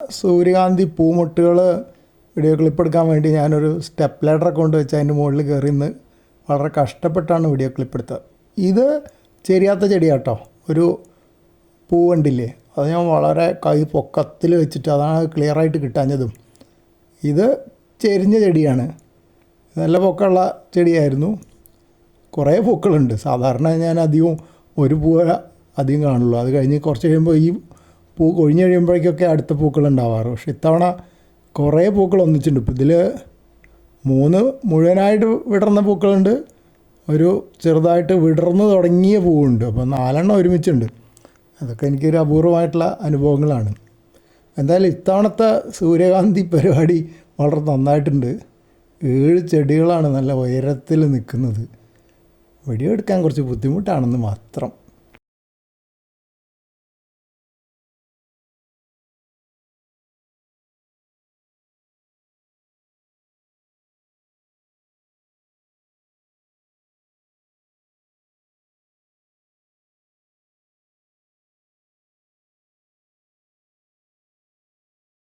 സൂര്യകാന്തി Poomottukal video clip എടുക്കാൻ വേണ്ടി ഞാനൊരു സ്റ്റെപ്പ് ലൈഡറൊക്കെ കൊണ്ട് വെച്ച് അതിന്റെ മുകളിൽ കയറി നിന്ന് വളരെ കഷ്ടപ്പെട്ടാണ് വീഡിയോ ക്ലിപ്പ് എടുത്തത്. ഇത് ചെരിയാത്ത ചെടിയാട്ടോ. ഒരു പൂ കണ്ടില്ലേ? അത് ഞാൻ വളരെ കൈ പൊക്കത്തിൽ വെച്ചിട്ട് അതാണ് ക്ലിയറായിട്ട് കിട്ടാഞ്ഞതും. ഇത് ചെരിഞ്ഞ ചെടിയാണ്. നല്ല പൊക്കമുള്ള ചെടിയായിരുന്നു. കുറേ പൂക്കളുണ്ട്. സാധാരണ ഞാൻ അധികവും ഒരു പൂവ അധികം കാണുള്ളൂ. അത് കഴിഞ്ഞ് കുറച്ച് കഴിയുമ്പോൾ ഈ പൂ കൊഴിഞ്ഞ് കഴിയുമ്പോഴേക്കൊക്കെ അടുത്ത പൂക്കൾ ഉണ്ടാവാറ്. പക്ഷെ ഇത്തവണ കുറേ പൂക്കൾ ഒന്നിച്ചിട്ടുണ്ട്. ഇപ്പം ഇതിൽ മൂന്ന് മുഴുവനായിട്ട് വിടർന്ന പൂക്കളുണ്ട്. ഒരു ചെറുതായിട്ട് വിടർന്നു തുടങ്ങിയ പൂവുണ്ട്. അപ്പോൾ നാലെണ്ണം ഒരുമിച്ചുണ്ട്. അതൊക്കെ എനിക്കൊരു അപൂർവമായിട്ടുള്ള അനുഭവങ്ങളാണ്. എന്തായാലും ഇത്തവണത്തെ സൂര്യകാന്തി പരിപാടി വളരെ നന്നായിട്ടുണ്ട്. ഏഴ് ചെടികളാണ് നല്ല ഉയരത്തിൽ നിൽക്കുന്നത്. വീഡിയോ എടുക്കാൻ കുറച്ച് ബുദ്ധിമുട്ടാണെന്ന് മാത്രം.